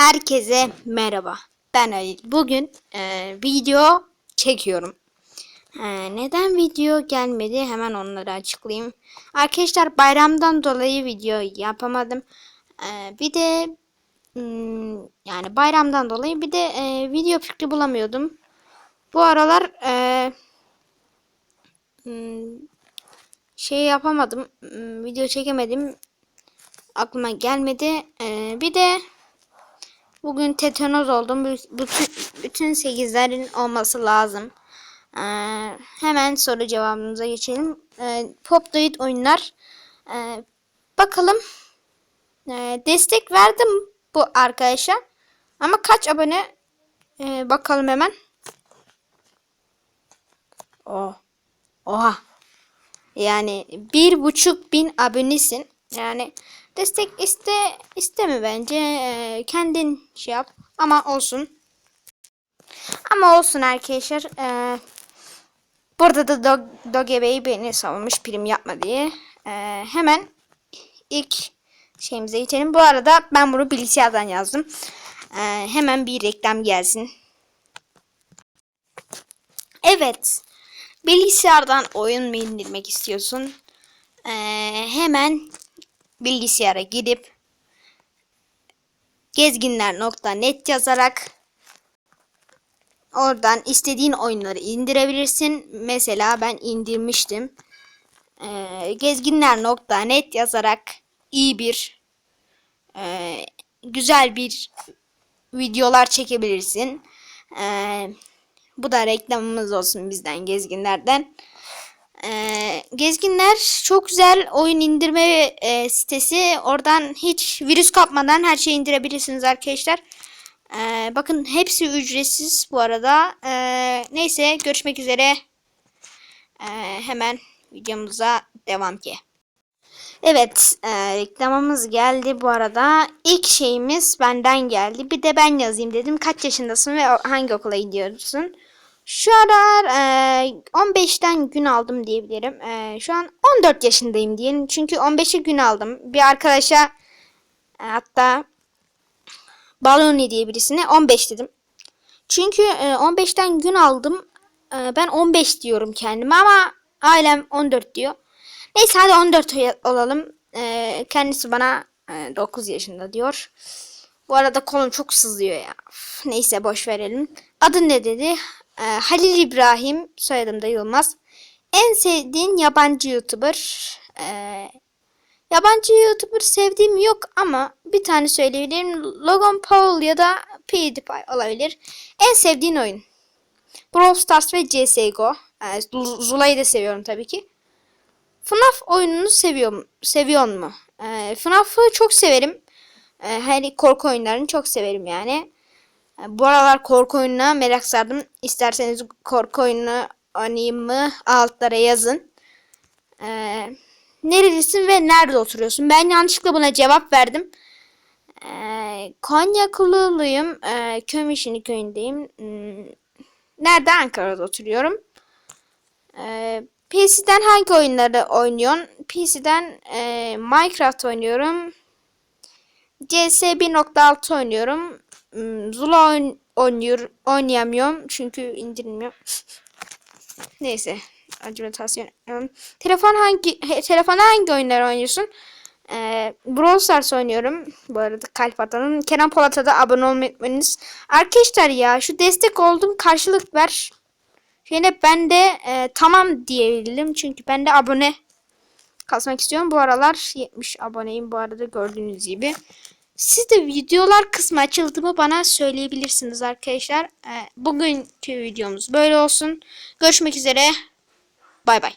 Herkese merhaba. Ben Ali. Bugün e, video çekiyorum. E, neden video gelmedi? Hemen onları açıklayayım. Arkadaşlar bayramdan dolayı video yapamadım. E, bir de hmm, yani bayramdan dolayı bir de e, video fikri bulamıyordum. Bu aralar e, hmm, şey yapamadım. hmm, Video çekemedim. Aklıma gelmedi. E, bir de Bugün tetanoz oldum. Bü- Bütün, bütün 8'lerin olması lazım. Ee, hemen soru cevabımıza geçelim. Ee, Popdoid oyunlar. Ee, bakalım. Ee, destek verdim bu arkadaşa. Ama kaç abone? Ee, bakalım hemen. Oh. Oha. Yani bir buçuk bin abonesin. Yani destek iste isteme bence. Ee, kendin şey yap. Ama olsun. Ama olsun arkadaşlar. Ee, burada da Dog, Doge Bey beni savunmuş prim yapma diye. Ee, hemen ilk şeyimize geçelim. Bu arada ben bunu bilgisayardan yazdım. Ee, hemen bir reklam gelsin. Evet. Bilgisayardan oyun mu indirmek istiyorsun? Ee, hemen bilgisayara gidip gezginler.net yazarak oradan istediğin oyunları indirebilirsin. Mesela ben indirmiştim. Ee, gezginler.net yazarak iyi bir e, güzel bir videolar çekebilirsin. Ee, bu da reklamımız olsun bizden gezginlerden. Ee, gezginler çok güzel oyun indirme e, sitesi. Oradan hiç virüs kapmadan her şeyi indirebilirsiniz arkadaşlar. Ee, bakın hepsi ücretsiz bu arada. Ee, neyse görüşmek üzere. Ee, hemen videomuza devam ki. Evet, e, reklamımız geldi bu arada. İlk şeyimiz benden geldi. Bir de ben yazayım dedim. Kaç yaşındasın ve hangi okula gidiyorsun? Şu aralar e, 15'ten gün aldım diyebilirim. E, şu an 14 yaşındayım diyelim. Çünkü 15'e gün aldım. Bir arkadaşa e, hatta Baloni diye birisine 15 dedim. Çünkü e, 15'ten gün aldım. E, ben 15 diyorum kendime ama ailem 14 diyor. Neyse hadi 14 olalım. E, kendisi bana e, 9 yaşında diyor. Bu arada kolum çok sızlıyor ya. Neyse boş verelim. Adı ne dedi? E, Halil İbrahim. Soyadım da Yılmaz. En sevdiğin yabancı YouTuber. E, yabancı YouTuber sevdiğim yok ama bir tane söyleyebilirim. Logan Paul ya da PewDiePie olabilir. En sevdiğin oyun. Brawl Stars ve CSGO. E, Zula'yı da seviyorum tabii ki. FNAF oyununu seviyorum, seviyor mu? E, FNAF'ı çok severim. E, hani korku oyunlarını çok severim yani. Bu aralar korku oyununa merak sardım. İsterseniz korku oyunu oynayayım mı? Altlara yazın. E, nerelisin ve nerede oturuyorsun? Ben yanlışlıkla buna cevap verdim. E, Konyaklılıyım. E, Kömişini köyündeyim. Hmm, nerede? Ankara'da oturuyorum. E, PC'den hangi oyunları oynuyorsun? PC'den e, Minecraft oynuyorum. CS 1.6 oynuyorum. Hmm, Zula oyn oynuyor, oynayamıyorum çünkü indirilmiyor. Neyse. Acımatasyon. Telefon hangi he, telefona hangi oyunlar oynuyorsun? Ee, Brawl Stars oynuyorum. Bu arada kalp atanın. Kenan Polat'a da abone olmayı unutmayınız. Arkadaşlar ya şu destek oldum karşılık ver. Yine ben de e, tamam diyebilirim. Çünkü ben de abone kasmak istiyorum. Bu aralar 70 aboneyim bu arada gördüğünüz gibi. Siz de videolar kısmı açıldı mı bana söyleyebilirsiniz arkadaşlar. E, bugünkü videomuz böyle olsun. Görüşmek üzere. Bay bay.